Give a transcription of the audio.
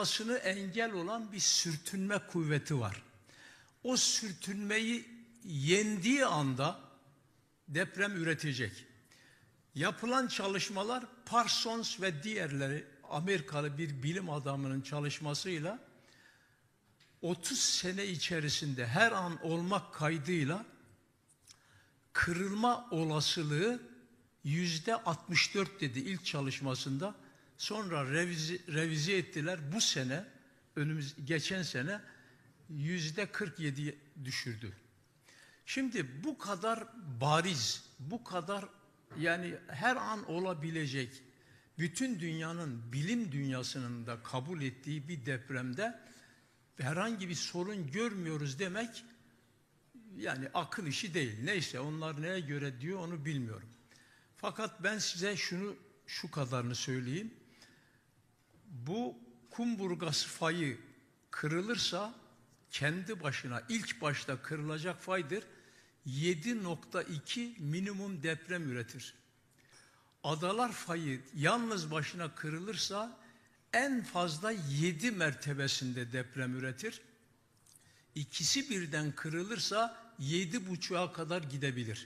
çalışmasını engel olan bir sürtünme kuvveti var. O sürtünmeyi yendiği anda deprem üretecek. Yapılan çalışmalar Parsons ve diğerleri Amerikalı bir bilim adamının çalışmasıyla 30 sene içerisinde her an olmak kaydıyla kırılma olasılığı yüzde 64 dedi ilk çalışmasında. Sonra revize, revize ettiler. Bu sene, önümüz geçen sene yüzde 47 düşürdü. Şimdi bu kadar bariz, bu kadar yani her an olabilecek bütün dünyanın bilim dünyasının da kabul ettiği bir depremde herhangi bir sorun görmüyoruz demek yani akıl işi değil. Neyse onlar neye göre diyor onu bilmiyorum. Fakat ben size şunu şu kadarını söyleyeyim. Bu kumburgası fayı kırılırsa kendi başına ilk başta kırılacak faydır 7.2 minimum deprem üretir. Adalar fayı yalnız başına kırılırsa en fazla 7 mertebesinde deprem üretir. İkisi birden kırılırsa yedi buçuğa kadar gidebilir.